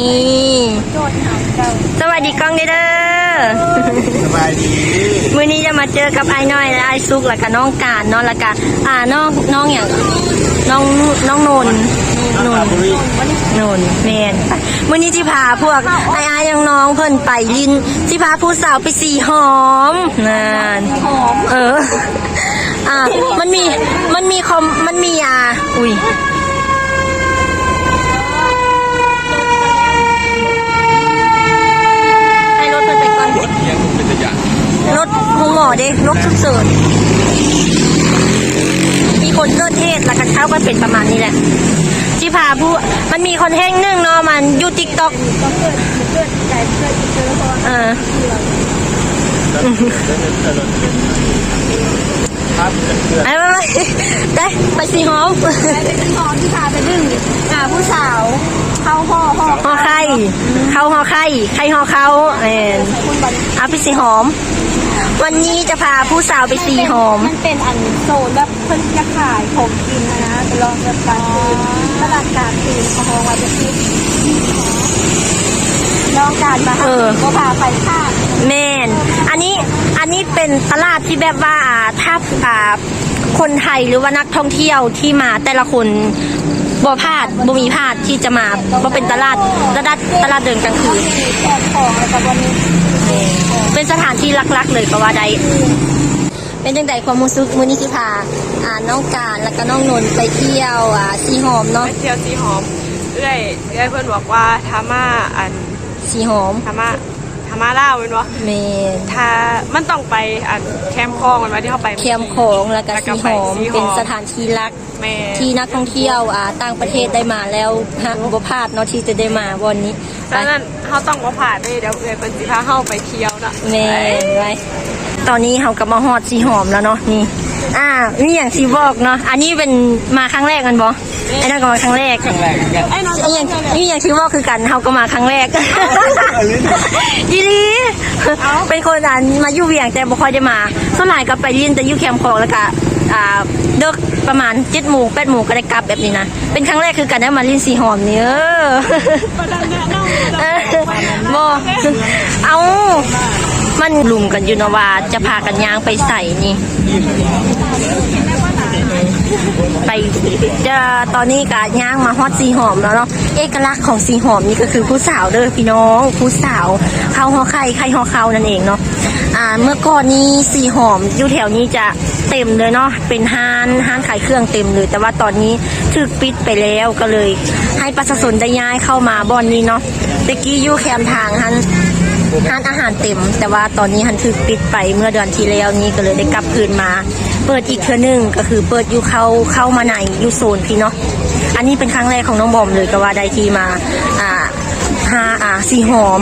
นี่สวัสดีกล้องเด้อสบายดีมื้อนี้จะมาเจอกับไอ้น้อยและไอ้ซุกแล้วก็น้องการเนาะแล้วก็อ่าน้องน้องอย่างน้องน้องนนท์นนท์นนท์แมนไปมื้อนี้ที่พาพวกไอ้ไอ้ยังน้องๆเพิ่นไปลินที่พาผู้สาวไปสีหอมนั่นเออ อ่ามันมีมันมีคอมมันมีอ่าอุ้ย ให้รถเพิ่นไปก่อน รถเทียงเป็นตัวอย่าง รถหูหมอเด็กรถฉุกเฉินมีคนเกิดเหตุแล้วกันเช้าก็เป็นประมาณนี้แหละที่พาผู้มันมีคนแห้งหนึ่งเนาะมันอยู่ติ๊กต็อกเออครับเพื่อนไปไปไปได้ไปสีหอมเป็นหอมที่พาไปดึงอ่าผู้สาวเข้าห่อห่อหอไข่เข้าหอไข่ไข่หอเขาเออคุณบอลเอาไปสีหอม วันนี้จะพาผู้สาวไปสีหอม มันเป็นอันโซนแบบเพิ่นจะขายของกินนะนะไปลองแบบการกินตลาดการกินของเราว่าจะคิดลองการมาเออ ก็พาไปค่ะแมนอันนี้ อันนี้เป็นตลาดที่แบบว่าอ่าถ้าอ่า คนไทยหรือว่านักท่องเที่ยวที่มาแต่ละคนบ่พลาดบ่มีพลาดที่จะมาบ่เป็นตลาดตลาดตลาดเดินกลางคืนมีแจกของแล้วก็วันนี้เป็นสถานที่ลักๆ เลยก็ว่าได้เป็นจังไดความรู้สึกมื้อนี้สิพาอ่าน้องการแล้วก็น้องนนท์ไปเที่ยวอ่าสีหอมเนาะไปเที่ยวสีหอมเอื้อยเอื้อยเพื่อนบอกว่าทามาอันสีหอมทามาทามาล่าวเป็นวะแม่นถ้ามันต้องไปอันแคมป์คลองมันมาที่เข้าไปเคียมของแล้วก็แล้วก็สีหไปอมสีหอม เป็นสถานที่ลัก แม่ที่นักท่องเที่ยวอ่าต่างประเทศได้มาแล้วฮะบ่พลาดเนาะที่จะได้มาวันนี้ไปดังนั้นเขาต้องมาผ่านด้วยเดี๋ยวเอื้อยเป็นสิพาเข้าไปเที่ยวนะแม่ไว้ตอนนี้เรากลับมาฮอดสีหอมแล้วเนาะนี่ อ่ามีอย่างที่บอกเนาะอันนี้เป็นมาครั้งแรกกันบ่ไอ้นั่นก็มาครั้งแรกครั้งแรกกันไอ้น้องไอ้อย่างนี่อย่างที่บอกคือกันเราก็มาครั้งแรกดีดีเป็นคนอ่านมาอยู่เวียงแต่บ่ค่อยได้มาส่วนหลายก็ไปลินแต่อยู่แคมป์ของแล้วก็อ่าเด็กประมาณเจ็ดโมงแปดโมงก็ได้กลับแบบนี้นะเป็นครั้งแรกคือกันได้มาลินสีหอมนี่เออเออบ่เอา มันลุมกันอยู่นาะว่าจะพากันย่างไปใส่นี่ ไปจะตอนนี้กะย่างมาฮอตสีหอมแล้วเนาะเอกลักษณ์ของสีหอมนี่ก็คือผู้สาวเด้อพี่น้อง ผู้สาวเข้าหอไข่ไข่หอเขานั่นเองเนาะอ่าเมื่อก่อนนี้สีหอมอยู่แถวนี้จะเต็มเลยเนาะเป็นห้านห้านขายเครื่องเต็มเลย แต่ว่าตอนนี้ถูกปิดไปแล้วก็เลย ให้ประชาชนได้ย้ายเข้ามาบอนนี้เนาะตะกี้อยู่แคมทางฮัน ร้านอาหารเต็ม แต่ว่าตอนนี้ฮันคือปิดไปเมื่อเดือนที่แล้วนี้ก็เลยได้กลับคืนมา เปิดอีกเทื่อนึงก็คือเปิดอยู่เข้าเข้ามาในอยู่โซนพี่เนาะอันนี้เป็นครั้งแรกของน้องบอมเลยก็ว่าได้ที่มาอ่า หาอ่าสีหอม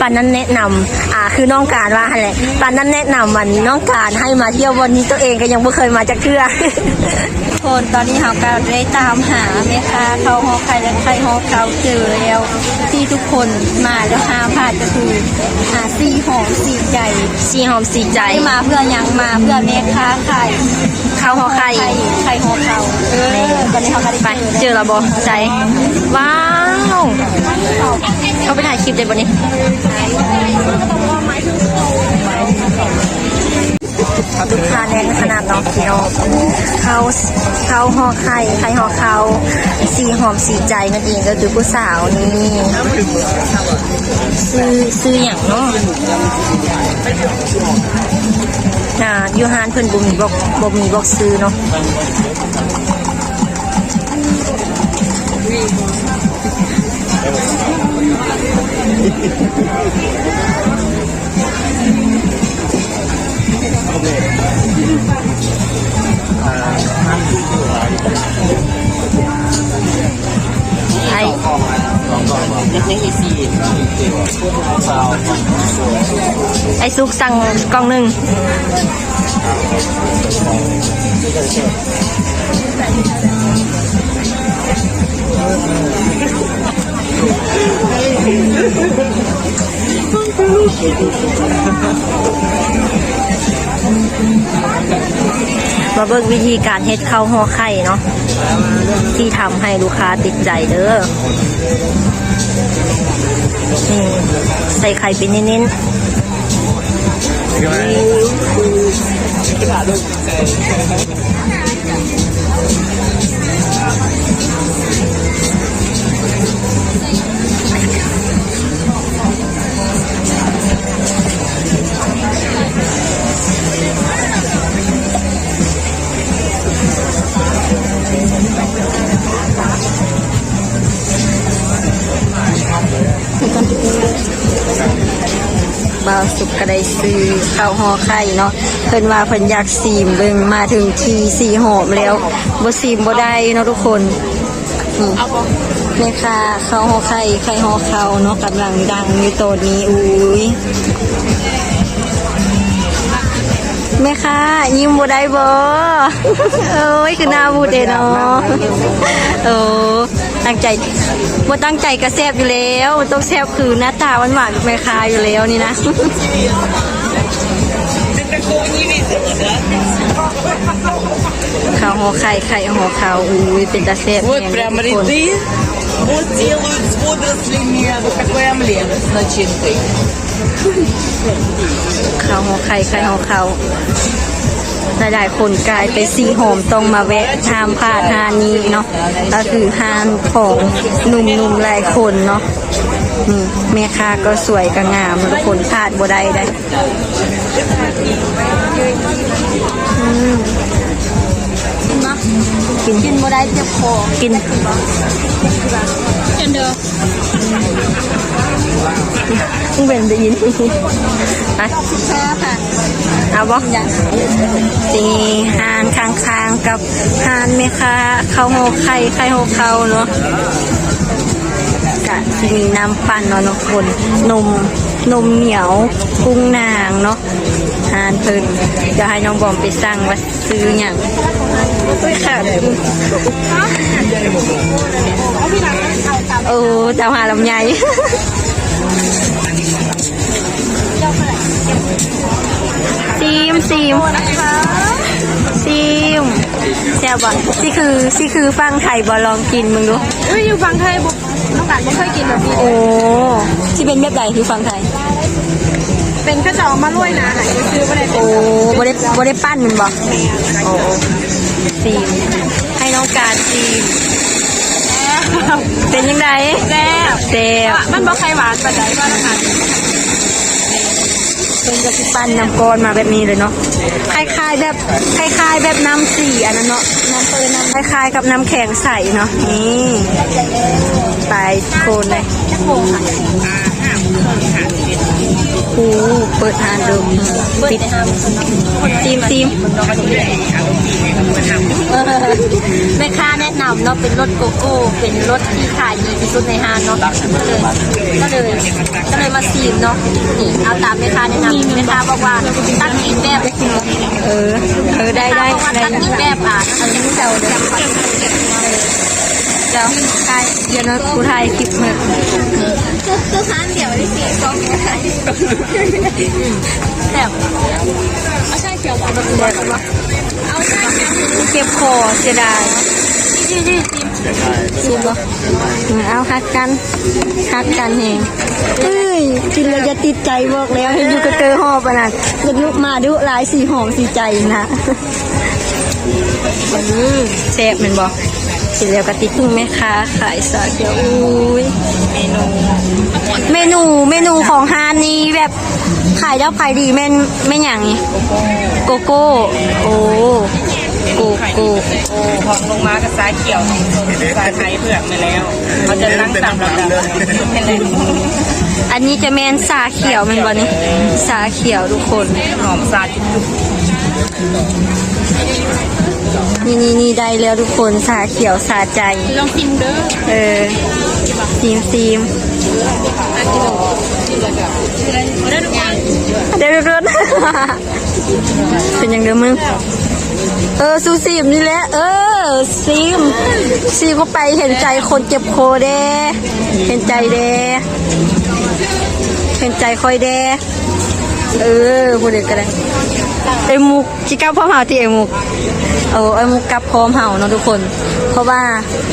ปานนั้นแนะนำอ่าคือน้องการว่าหั่นแหละปานนั้นแนะนำมันน้องการให้มาเที่ยววันนี้ตัวเองก็ยังไม่เคยมาจากเทื่อคนตอนนี้เราก็ได้ตามหาแม่ค้าเข้าห่อไข่และไข่ห่อเขาเจอแล้วที่ทุกคนมาแล้วห้ามพลาดก็คือหาซีหอมซีใจสีหอมสีใจไม่มาเพื่อหยังมาเพื่อแม่ค้าไข่ข้าวหอไข่ไข่ไข่ห่อเขาเออตอนนี้เขาก็ได้ไปเจอแล้วบอใจว้าวเขาไปถ่ายคลิปได้บนี้ลูกค้าแน่นขนาดน้องพี่น้องเขาเขาห่อไข่ไข่ห่อเขาสีหอมสีใจนั่นเองก็คือผู้สาวนี่ซื้อซื้ออย่างเนาะอ่าอยูฮานเพิ่นบ่มีบอกบ่มีบอกซื้อเนาะ ไอ้นี่อีซีสาวไอ้ซุกสั่งกล่องหนึ่ง มาเบิ่งวิธีการเฮ็ดข้าวห่อไข่เนาะที่ทำให้ลูกค้าติดใจเด้อนี่ใส่ไข่เป็นเน้นบ่ กก็ได้ซื้อข้าวห่อไข่เนาะเพิ่นว่าเพิ่นอยากซีมเบิ่งมาถึงทีสีหอมแล้วบ่ซีมบ่ได้เนาะทุกคนนี่แม่ค้าข้าวห่อไข่ไข่ห่อข้าวเนาะกำลังดังอยู่ตอนนี้อุ้ยแม่ค้ายิ้มบ่ได้บ่เอ้ยคือหน้าบูดเด้เนาะโอ้ ตั้งใจบ่ตั้งใจก็แซ่บอยู่แล้วมันต้องแซ่บคือหน้าตาหวานๆแม่ค้าอยู่แล้วนี่นะ ข้าวห่อไข่ไข่ห่อข้าวอุ้ยเป็นตาแซ่บ Вот แฮง прям ทุกคน ряды. Вот делают с водорослями. Вот такой омлет с начинкой. ข้าวห่อไข่ไข่ห่อข้าว หลายๆคนกลายไปสีหอมต้องมาแวะทามพลาดฮานนี้เนาะก็คือฮานของหนุ่มๆหลายคนเนาะนี่แม่ค้าก็สวยก็งามทุกคนพลาดบ่ได้ได้กินกินบ่ได้เจ็บคอกินเจนเด้อ เพิ่งเป็นได้ยินไปแซ่บค่ะ เอาบ่อยากตีหานค้างๆกับหานแม่ค้าข้าวโฮไข่ไข่โฮเขาเนาะกะสิมีน้ำปั่นเนาะทุกคนนมนมเหนียวกุ้งนางเนาะหานเพิ่นเดี๋ยวให้น้องบอมไปสั่งว่าซื้ออย่าง อุ้ยค่ะโอ้เจ้าหาลำไยซีมซีมซีมแซ่บบ่นี่คือนี่คือฟังไทยบ่ลองกินมึงดูเอ้ยอยู่ฟังไทยบุกน้องกันไม่เคยกินแบบนี้โอ้ที่เป็นแบบใดคือฟังไทย เป็นก็จะเอามาล่วยนะไหนซื้อมาได้เป็โอ้นบ่ได้บ่ได้ปั้นมันบ่โอ้ซีมให้น้องการซีมเป็นยังไงแซ่บแซ่บมันบอกใครหวานปานใดว่าน้องกันเป็นจะสิปั้นน้ำก้อนมาแบบนี้เลยเนาะคล้ายๆแบบคล้ายๆแบบน้ำสีอันนั้นเนาะน้ำเปิดน้ำคล้ายๆกับน้ำแข็งใสเนาะนี่ไปโคนเลย โอ้เปิดทานเดิมปิดทีมทีมแม่ค้าแนะนำเนาะเป็นรถโกโก้ เป็นรถที่ขายดีที่สุดในห้างเนาะก็เลยก็เลยก็เลยมาซีมเนาะนี่เอาตามแม่ค้าแนะนำแม่ค้าบอกว่าตั้งกินแบบเออเออได้ได้บอกว่าได้ตั้งกินแบบอะอันนี้เจ้าเด้อ เดี๋ยวใช่เดี๋ยวนะกูถ่ายคลิปมาคือคือทานเดี๋ยวได้สี่ซองเนี่ยค่ะแบบเอาใช่เขียวหวานแบบเอาใช่เขียวเก็บคอเสียดายนี่นี่ซูมบ่เอาฮักกันฮักกันเองเอ้ยกินแล้วจะติดใจบอกแล้วเห็นอยู่กับเกอหอบอะนะจะลุกมาดุหลายสีหอมสีใจนะอืมแซ่บแมันบอก กินแล้วก็ติดทุ่งแม่ค้าขายสาเขียวอุ้ยเมนูเมนูเมนูของฮานนี้แบบขายแล้วขายดีแม่นแม่นอย่างนี้โกโก้โอ้โกโก้โอ้พองลงมาก็สายเขียวสายไทยเผือกไปแล้วเขาจะตั้งตามลำดับเป็นเลยอันนี้จะแมนสาเขียวแมันบอนี่สาเขียวทุกคนหอมซาจุก นี่นี่นี่ได้แล้วทุกคนสาเขียวสาใจ ลองชิมเด้อ เออซีมซีมได้ทุกอยางเดี๋ยวเดี๋ยวเดี๋ยวเป็นยังเดิมมึง เออซูซีมนี่แหละ เออซีมซีมก็ไปเห็นใจคนเจ็บโคเด้เห็นใจเด้เห็นใจคอยเด้เออพูดเด็กก็ได้ไอ้มุกชิก้าพร้อหาที่ไอ้มุก เออไอ้มุกกลับพร้อมเห่าเนาะทุกคน เพราะว่า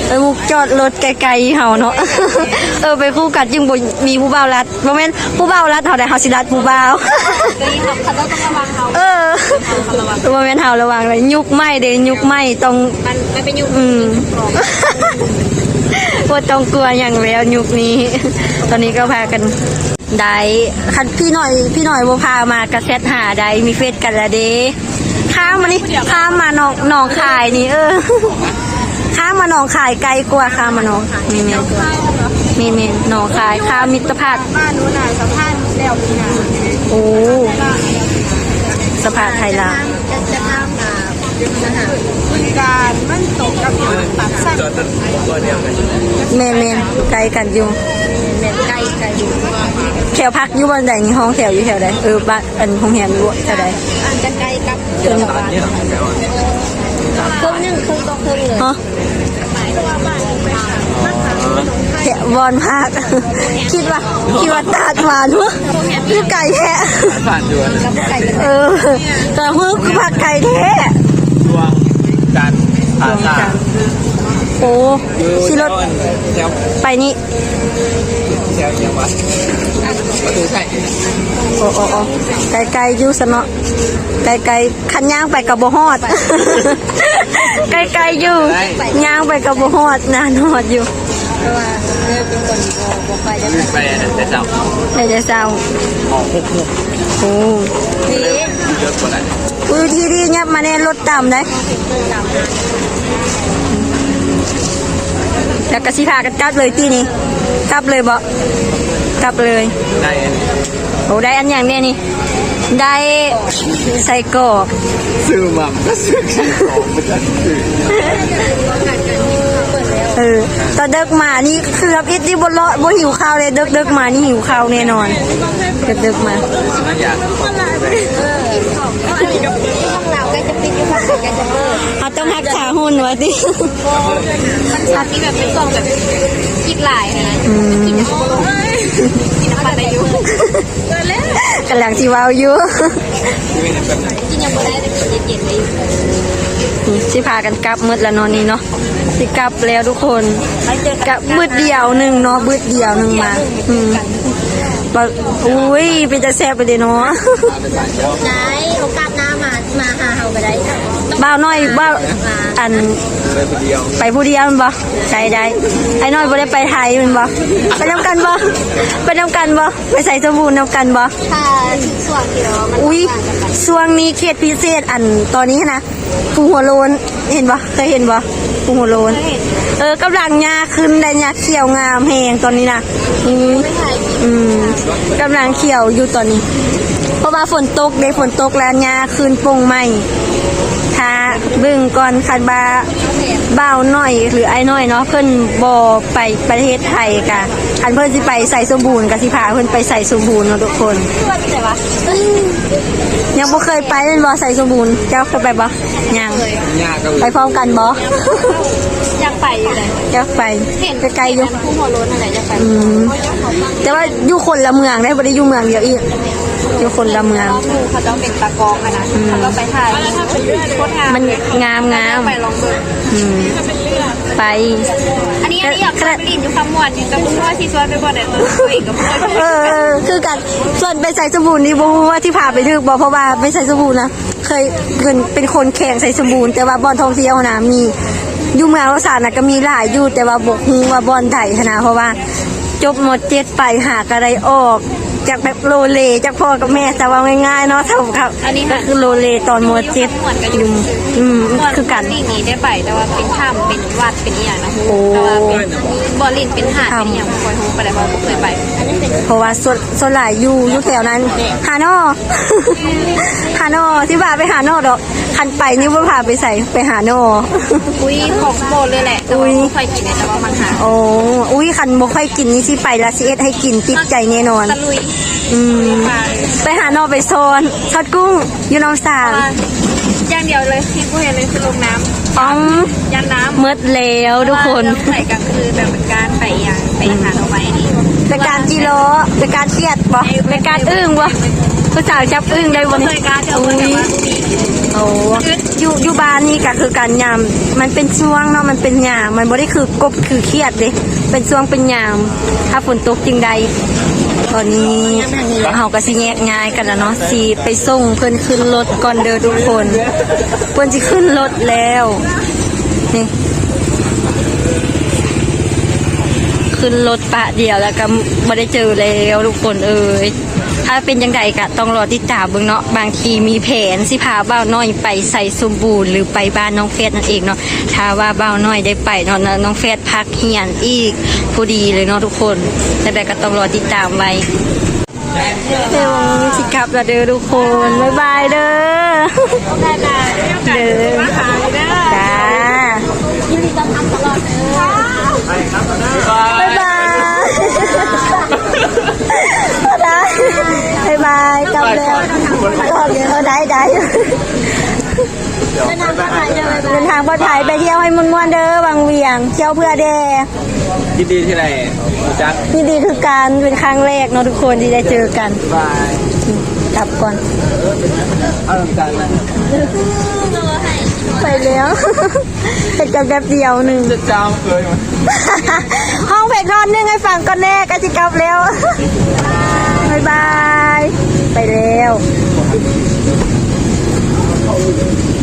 ไอ้มุกจอดรถไกลๆเห่าเนาะ เออไปคู่กัดยิ่งบ่มีผู้บ่าวรัดโมเมนต์ผู้บ่าวรัดเห่าได้เห่าสิรัดผู้บ่าวเขาต้องระวังเขาเออโมเมนต์เห่าระวังเลยยุกไหมเด้ยุกไหมต้องมันมันเป็นยุคอืมว่าต้องกลัวอย่างแล้วยุคนี้ ตอนนี้ก็พากันได้คันพี่หน่อยพี่หน่อยบ่พามากระเซตหาได้มีเฟซกันและเด้ ข้ามมานี่ข้ามมาหนองหนองขายนี่เออข้ามมาหนองขายไกลกว่าข้ามมาหนองมีเมนมีเมนหนองขายข้ามมิตรภาพบ้านนู้นน่ะสัมภาษณ์แล้วพี่นาโอ้สภาไทยลาวจะจะข้ามมาการมันตกกับตัดสั้นจอดต้นตัวเดียวกันเมนเมนไกลกันอยู่ เม็นใกล้ใกล้อยู่แถวพักอยู่บนใดนี่ห้องแถวอยู่แถวใดเออบ้านอันห้องแฮมอยู่แถวใดอาจจะใกล้กับเพิ่นตอนนี้เราแปลว่าครึ่งหนึงครึ่งต่อครึ่งเลยฮะแถวบอนพักคิดว่าคิดว่าตาดหวานวะคือไก่แท้ผ่านด่วนเออแต่ฮือคือผักไก่แท้ดวงจันทร์ผ่านตาโอ้ขี่รถแถวไปนี่แถว ยังวะประตูใช่โอ้โอ้โอ้ไก่ไก่อยู่สนอไก่ไก่คันย่างไปกับบ่ฮอด ไก่ไก่อยู่ย่างไปกับบ่ฮอดนานฮอดอยู่เพราะว่าเลิกเป็นคนโบกไปจะขึ้นไปแต่เจ้าในจะเศร้าออกหกหกโอ้ดีเยอะกว่านั้นอุ้ยที่ดีเนี่ยมาในรถต่ำเลยแล้วก็สิพากันกลับเลยที่นี่ กลับเลยบ่กลับเลย ได้โอ้ได้อันอย่างเนี้ยนี่ ได้ใส่กรอก ซื้อมาก็ซื้อของมาจากซื้อ เออตอนเด็กมานี่คือครับอิดที่บนเลาะบ่หิวข้าวเลยเด็กเด็กมานี่หิวข้าวแน่นอนเด็กเด็กมานั่นอย่างห้องเราใกล้จะปิดอยู่ข้างใกล้จะเปิดเขาต้องรักษาหุ่นไว้ดิมันชอบมีแบบเป็นกล่องแบบกินหลายนะกินน้ำกินน้ำมันได้อยู่กำลังที่ว้าวอยู่กินยังไม่ได้แต่กินเย็นๆเลย สิพากันกลับมืดแล้วเนอนนี่เนาะสิกลับแล้วทุกคนกลับมืดเดียวหนึ่งเนาะมืดเดียวหนึ่งมาอืมบอกอุ้ยเป็นจะแซ่บไปเลยเนาะ ได้โอกาสหน้ามามาหาเฮาไปได้ บ้าวน้อยบ้าวอันเลยคนเดียวไปผู้เดียวแมันบ่ใช่ได้ไอ้น้อยบ่ได้ไปไทยแมันบ่ไปนำกันบ่ไปนำกันบ่ไปใส่สบู่นำกันบ่ถ้าถึงส่วนที่เรามันอุ้ยช่วงนี้เขตพิเศษอันตอนนี้นะปูหัวโลนเห็นบ่เคยเห็นบ่ปูหัวโลนเออกำลังหญ้าขึ้นได้หญ้าเขียวงามแหงตอนนี้นะอืมอืมกำลังเขียวอยู่ตอนนี้ เพราะว่าฝนตกเด้ฝนตกแล้วหญ้าขึ้นปงใหม่ ถ้าเบึ้งก่อนคันบาบ่าวน้อยหรือไอ้น้อยเนาะเพิ่นบ่ไปประเทศไทยกะอันเพิ่นสิไปใส่สมบูรณ์กะสิพาเพิ่นไปใส่สมบูรณ์เนาะทุกคนส่วนที่ไหนวะยังบ่เคยไปเลยบ่ใส่สมบูรณ์เจ้าเคยไปบ่ยังยากก็ไปพร้อมกันบ่อยากไปอยู่เลยเจ้าไปเห็นไกลๆอยู่ผู้หัวโล้นอะไรอยากไปอืมแต่ว่าอยู่คนละเมืองได้บ่ได้อยู่เมืองเดียวอีก อยู่คนละเมืองน้องมูเขาต้องเป็นตากองอะนะเขาต้องไปถ่ายโคตรงามมันงามงามไปลองเบิ่งอืมไป อันนี้อันนี้อยากไปลินอยู่คำมวนอยู่กับมึงว่าที่สวนไปบ่ได้ตัวเองกับเพื่อนเออเออ คือกันส่วนไปใส่สบู่นี่บ่ฮู้ว่าที่พาไปถึกบ่เพราะว่าไปใส่สบู่นะเคยเพิ่นเป็นคนแข่งใส่สบู่แต่ว่าบ่อนท่องเที่ยวนะมีอยู่เมืองโรสานน่ะก็มีหลายอยู่แต่ว่าบ่ฮู้ว่าบ่อนใดหั้นนะเพราะว่าจบหมดเจ็ดไปหากอะไรออก จากแบบโลเลจากพ่อกับแม่แต่ว่าง่ายๆเนาะเท่าครับก็คือโลเลตอนหมดเจ็ดอยู่อืมคือกันที่นี้ได้ไปแต่ว่าเป็นถ้ำเป็นวัดเป็นอีหยังนะฮู้โอ้แต่ว่าเป็นบ่อลินเป็นหาดเป็นอีหยังบ่ค่อยฮู้ไปได้บ่เคยไปเพราะว่าส่วนส่วนหลายอยู่อยู่แถวนั้นฮานอฮานอที่พาไปฮานอดอกคันไปนี่ว่าพาไปใส่ไปฮานออุ้ยของโปรดเลยแหละแต่ว่าบ่ค่อยกินเลยแต่ว่ามันหาโอ้อุ้ยคันบ่ค่อยกินนี่สิไปละสิเอ็ดให้กินติดใจแน่นอนตะลุยอืมไปไปหานอไปโซนทอดกุ้งอยู่หน้องสางอย่างเดียวเลยที่กูเห็นเลยคือลงน้ำอ๋อยันน้ำเมืดแล้วทุกคนใส่กลางคืนแบบเป็นการไปอย่างไปหาเอาไว้นี่เป็นการจีโร่เป็นการเครียดบ่เป็นการอึ้งบ่ผู้สาวจับอึ้งได้บนนี้อุ้ย โอ้อยู่อยู่บ้านนี่ก็คือการยามมันเป็นช่วงเนาะมันเป็นยามมันบ่ได้คือกบคือเครียดเด้เป็นช่วงเป็นยามถ้าฝนตกจริงใดตอนนี้เฮาก็สิแยกย้ายกันแล้วเนาะสิไปส่งเพิ่นขึ้นรถก่อนเด้อทุกคนเพิ่นสิขึ้นรถแล้วนี่ขึ้นรถปะเดียวแล้วก็ไม่ได้เจอแล้วทุกคนเอ่ย ถ้าเป็นยังไงก็ต้องรอติดตามเบิ่งเนาะบางทีมีแผนสิพาบ้าวน้อยไปใส่สมบูรณ์หรือไปบ้านน้องเฟสนั่นเองเนาะถ้าว่าบ้าวน้อยได้ไปเนาะน้องเฟสพักเฮียนอีกพอดีเลยเนาะทุกคนแต่แต่ก็ต้องรอติดตามไว้เดี๋ยวสิกลับแล้วเด้อทุกคนบ๊ายบายเด้อเด้อจ้า บายบาย ได้บายบายกลับแล้วกลับแล้วได้ได้เดินทางปลอดภัยเดินทางปลอดภัยไปเที่ยวให้มันม่วนๆเด้อบางเวียงเที่ยวเพื่อแดยินดีที่ไหนรู้จักนี่ดีคือการเป็นครั้งแรกเนาะทุกคนที่ได้เจอกันบายกลับก่อนเอาลำกันนะไปแล้วเป็นกันแบบเดียวหนึ่งจะจามเคยมั้ยห้องเพลงนอนนึงให้ฟังก่อนแน่ก็จะกลับแล้ว บายบาย ไปแล้ว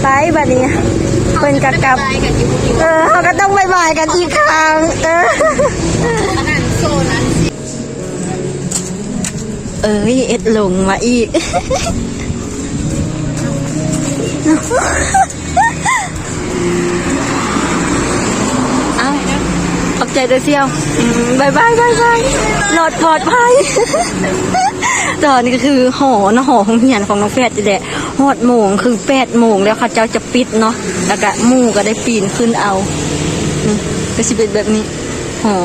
ไปบัดนี้เพิ่นกับกลับ เออเขาก็ต้องบายบายกันอีกครั้งเออเอ้ยเอ็ดลงมาอีก เอ้าขอบ ใจเด้อเซียวอืมบายบายบายบายหลอดปลอดภัยตอนนี้ก็คือหอเนาะหอของเหียนของน้องแฟดนี่แหละหอดโมงคือแปดโมงแล้วเขาเจ้าจะปิดเนาะแล้วก็หมู่ก็ได้ปีนขึ้นเอาอืมก็สิเป็นแบบนี้หอ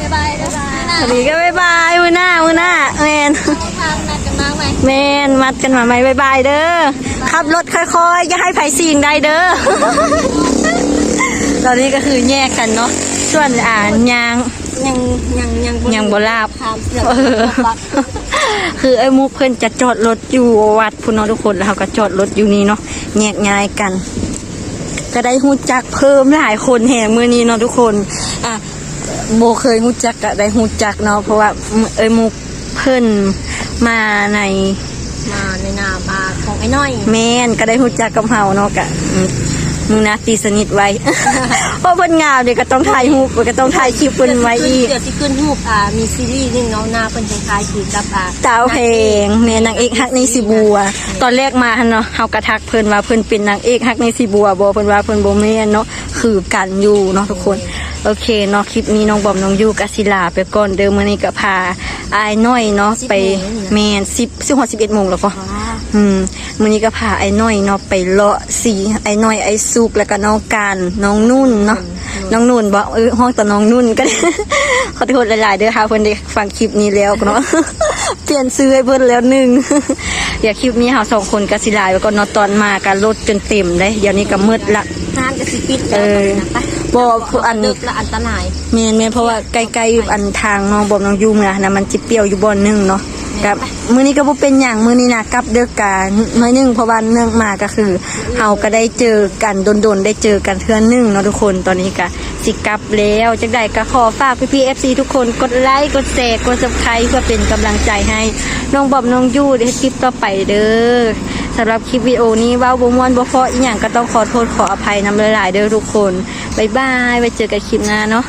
บ๊ายบายบ๊ายบายอันนี้ก็บายบายมือหน้ามือหน้าแมนทางนัดกันมาไหมแมนมัดกันมาไหมบายบายเด้อขับรถค่อยๆอย่าให้ไผซีงได้เด้อตอนนี้ก็คือแยกกันเนาะ ส่วนอ่ายางยังยังยังยังบลาบทางเสือกเออคือไอ้มูเพิ่นจะจอดรถอยู่วัดพุ่นเนาะทุกคนแล้วเขาก็จอดรถอยู่นี่เนาะแยกย้ายกัน ก็ได้ฮู้จักเพิ่มหลายคนแห่มือนี้เนาะทุกคนอะโบเคยฮู้จักก็ได้ฮู้จักเนาะเพราะว่าเอ้ยมูเพิ่นมาในมาในนาบาของไอ้น้อยแม่นก็ได้ฮู้จักกับเฮาเนาะกะอื มมึงนะตีสนิทไว้ เพราะเพิ่นงามเดี๋ยวก็ต้องถ่ายรูปก็ต้องถ่ายคลิปเพิ่นไว้อีกเดี๋ยวที่ขึ้นรูปอ่ามีซีรีส์หนึงเนาะหน้าเป็นคล้ายๆคือกับอ่าสาวเพลงแม่นางเอกฮักในสีบัว ตอนแรกมาหั่นเนาะเฮากระทักเพิ่นว่าเพิ่นเป็นนางเอกฮักในสีบัวบ่เพิ่นว่าเพิ่นบ่แม่นเนาะคือกันอยู่เนาะทุกคนโอเคเนาะคลิปนี้น้องบอมน้องยูกศิลาไปก่อนเดิมมื้อนี้ก็พาอายน้อยเนาะไปแม่น10 10 11โมงแล้วก็ อืมมื้อนี้ก็พาไอ้น้อยเนาะไปเลาะสีไอ้น้อยไอ้สุกแล้วก็น้องการน้องนุ่นเนาะน้องนุ่นบอกเออห้องแต่น้องนุ่นก็ขอโทษหลายๆเด้อค่ะเพิ่นได้ฟังคลิปนี้แล้วเนาะเปลี่ยนซื้อให้เพิ่นแล้วหนึ่งเดี๋ยวคลิปนี้เฮาสองคนก็สิลายไว้ก่อนเนาะตอนมาก็รถจนเต็มได้เดี๋ยวนี้ก็มืดละห้างจะสิปิดเอแล้วอตอนนั้นไปบ่อันดึกและอันตรายแม่นแม่นเพราะว่าใกล้ๆอันทางน้องบอมน้องยูเมือนะมันจิเปรี้ยวอยู่บ่อนหนึงเนาะ กับมื้อนี้ก็บ่เป็นหยังมื้อนี้นะกลับเด้อกาน้อยหนึงเพราะว่าเนื่องมาก็คือเฮาก็ได้เจอกันโดนๆได้เจอกันเทื่อนึงเนาะทุกคนตอนนี้ก็สิกลับแล้วจังไดก็ขอฝากพี่ๆ FC ทุกคนกดไลค์กดแชร์กด Subscribe เพื่อเป็นกำลังใจให้น้องบอมน้องยูในคลิปต่อไปเด้อสำหรับคลิปวิดีโอนี้เว้าบ่ม่วนบ่เพราะอีหยังก็ต้องขอโทษขออภัยนำหลายๆเด้อทุกคนบ๊ายบายไว้เจอกันคลิปหน้าเนาะ